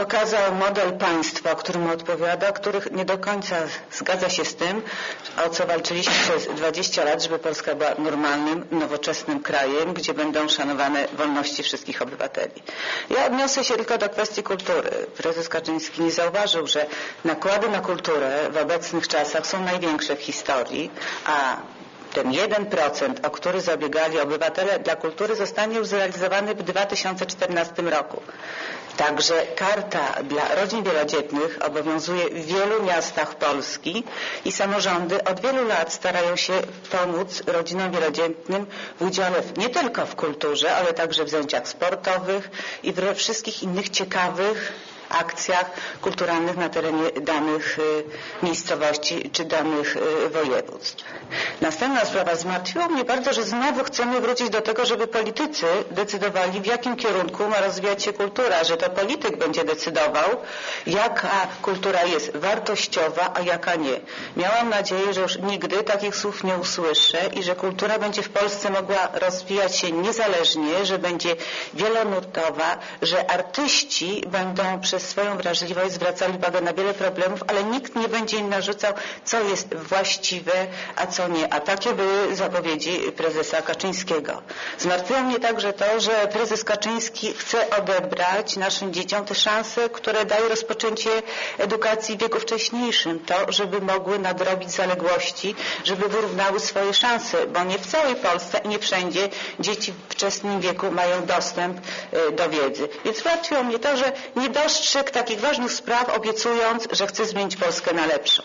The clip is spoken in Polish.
pokazał model państwa, którym odpowiada, który nie do końca zgadza się z tym, o co walczyliśmy przez 20 lat, żeby Polska była normalnym, nowoczesnym krajem, gdzie będą szanowane wolności wszystkich obywateli. Ja odniosę się tylko do kwestii kultury. Prezes Kaczyński nie zauważył, że nakłady na kulturę w obecnych czasach są największe w historii, a ten 1%, o który zabiegali obywatele dla kultury zostanie już zrealizowany w 2014 roku. Także karta dla rodzin wielodzietnych obowiązuje w wielu miastach Polski i samorządy od wielu lat starają się pomóc rodzinom wielodzietnym w udziale nie tylko w kulturze, ale także w zajęciach sportowych i we wszystkich innych ciekawych akcjach kulturalnych na terenie danych y, miejscowości czy danych y, województw. Następna sprawa zmartwiło mnie bardzo, że znowu chcemy wrócić do tego, żeby politycy decydowali w jakim kierunku ma rozwijać się kultura, że to polityk będzie decydował, jaka kultura jest wartościowa, a jaka nie. Miałam nadzieję, że już nigdy takich słów nie usłyszę i że kultura będzie w Polsce mogła rozwijać się niezależnie, że będzie wielonurtowa, że artyści będą przez swoją wrażliwość zwracali uwagę na wiele problemów, ale nikt nie będzie im narzucał, co jest właściwe, a co nie. A takie były zapowiedzi prezesa Kaczyńskiego. Zmartwiło mnie także to, że prezes Kaczyński chce odebrać naszym dzieciom te szanse, które daje rozpoczęcie edukacji w wieku wcześniejszym. To, żeby mogły nadrobić zaległości, żeby wyrównały swoje szanse, bo nie w całej Polsce i nie wszędzie dzieci w wczesnym wieku mają dostęp y, do wiedzy. Więc martwiło mnie to, że nie dostrzegł takich ważnych spraw, obiecując, że chce zmienić Polskę na lepszą.